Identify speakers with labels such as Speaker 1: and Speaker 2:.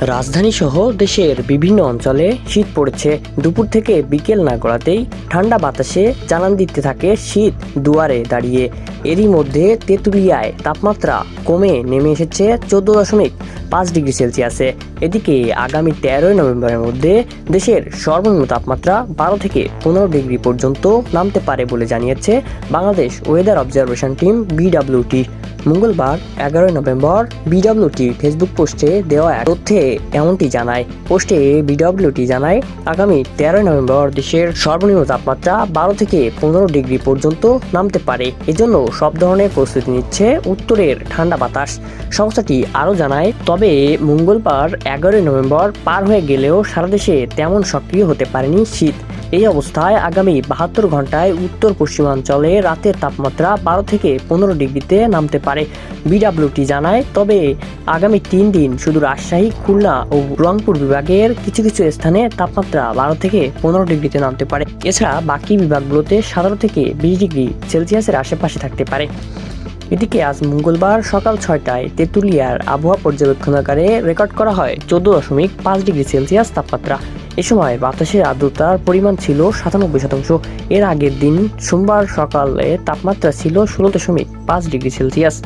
Speaker 1: রাজধানী সহ দেশের বিভিন্ন অঞ্চলে শীত পড়েছে। দুপুর থেকে বিকেল না গড়াতেই ঠান্ডা বাতাসে জানান দিতে থাকে শীত দুয়ারে দাঁড়িয়ে। এরই মধ্যে তেঁতুলিয়ায় তাপমাত্রা কমে নেমে এসেছে চোদ্দ দশমিক পাঁচ ডিগ্রি সেলসিয়াসে। এদিকে আগামী তেরোই নভেম্বরের মধ্যে দেশের সর্বনিম্ন তাপমাত্রা বারো থেকে পনেরো ডিগ্রি পর্যন্ত নামতে পারে বলে জানিয়েছে Bangladesh weather observation team BWT. মঙ্গলবার এগারোই নভেম্বর বিডব্লিউটি ফেসবুক পোস্টে দেওয়া এক তথ্যে এমনটি জানায়। পোস্টে বিডব্লিউটি জানায়, আগামী তেরোই নভেম্বর দেশের সর্বনিম্ন তাপমাত্রা বারো থেকে পনেরো ডিগ্রি পর্যন্ত নামতে পারে। এজন্য সব ধরনের প্রস্তুতি নিচ্ছে উত্তরের ঠান্ডা বাতাস। সংস্থাটি আরও জানায় তবে মঙ্গলবার এগারোই নভেম্বর পার হয়ে গেলেও সারা দেশে তেমন সক্রিয় হতে পারেনি শীত। এই অবস্থায় আগামী বাহাত্তর ঘন্টায় উত্তর পশ্চিমাঞ্চলে রাতের তাপমাত্রা বারো থেকে পনেরো ডিগ্রিতে নামতে পারে। বিডাব্লিউটি জানায়, তবে আগামী তিন দিন শুধু রাজশাহী, খুলনা ও রংপুর বিভাগের কিছু কিছু স্থানে তাপমাত্রা বারো থেকে পনেরো ডিগ্রিতে নামতে পারে। এছাড়া বাকি বিভাগগুলোতে সাতারো থেকে বিশ ডিগ্রি সেলসিয়াসের আশেপাশে থাকতে পারে। এদিকে আজ মঙ্গলবার সকাল ছয়টায় তেঁতুলিয়ার আবহাওয়া পর্যবেক্ষণাগারে রেকর্ড করা হয় চোদ্দ দশমিক পাঁচ ডিগ্রি সেলসিয়াস তাপমাত্রা। এ সময় বাতাসের আর্দ্রতার পরিমাণ ছিল সাতানব্বই শতাংশ। এর আগের দিন সোমবার সকালে তাপমাত্রা ছিল ষোলো দশমিক পাঁচ ডিগ্রি সেলসিয়াস।